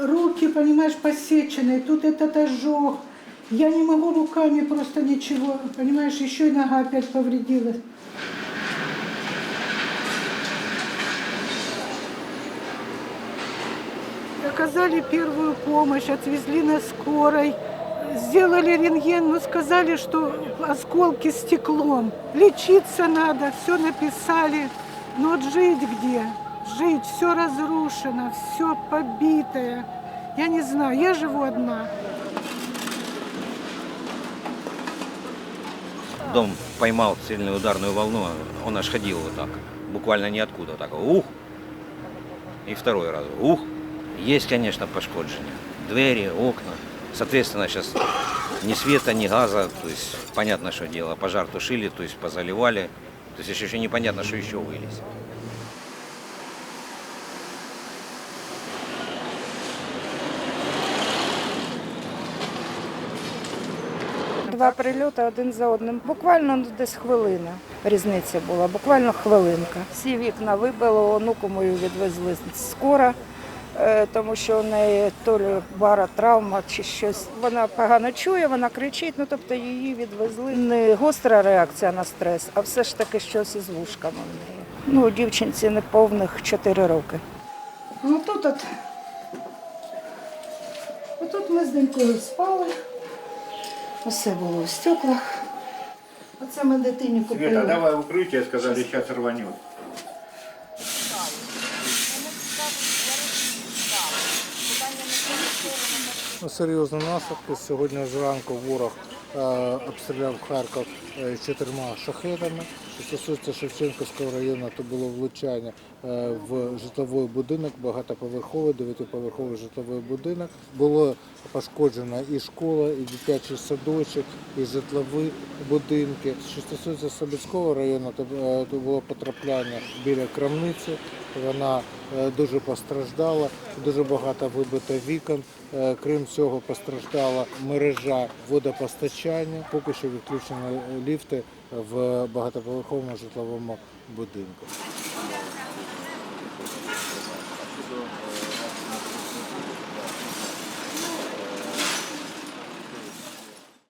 руки, понимаешь, посеченные, тут этот ожог. Я не могу руками просто ничего, понимаешь, еще и нога опять повредилась. Оказали первую помощь, отвезли на скорой, сделали рентген, но сказали, что осколки стеклом. Лечиться надо, все написали. Но жить где? Жить, все разрушено, все побитое. Я не знаю, я живу одна. Дом поймал сильную ударную волну, он аж ходил вот так, буквально ниоткуда, так ух, и второй раз ух. Есть, конечно, пошкоджения, двери, окна. Соответственно, сейчас ни света, ни газа, то есть понятно, что дело, пожар тушили, то есть позаливали, то есть еще, непонятно, что еще вылез. Два прильоти один за одним. Буквально ну, десь хвилина. Різниця була, буквально хвилинка. Всі вікна вибило, онуку мою відвезли скоро, е, тому що у неї то лі баротравма чи щось. Вона погано чує, вона кричить, ну тобто її відвезли. Не гостра реакція на стрес, а все ж таки щось із вушками в неї. Ну, дівчинці неповних 4 роки. Ну тут от. Отут ми з донькою спали. Усе було в стеклах. Оце ми дитині Света, купили. давай укрытие, сказали, зараз рванет. Ну, серйозні наслідки. Сьогодні зранку ворог обстріляв Харків е, чотирма шахедами. Що стосується Шевченківського району, то було влучання е, в житловий будинок, багатоповерховий, дев'ятиповерховий житловий будинок. Було пошкоджено і школа, і дитячий садочок, і житлові будинки. Що стосується Собільського району, то, е, було потрапляння біля крамниці. Вона е, дуже постраждала, дуже багато вибито вікон. Е, Крім цього, постраждала мережа водопостачання постачання. Поки що відключені ліфти в багатоповерховому житловому будинку.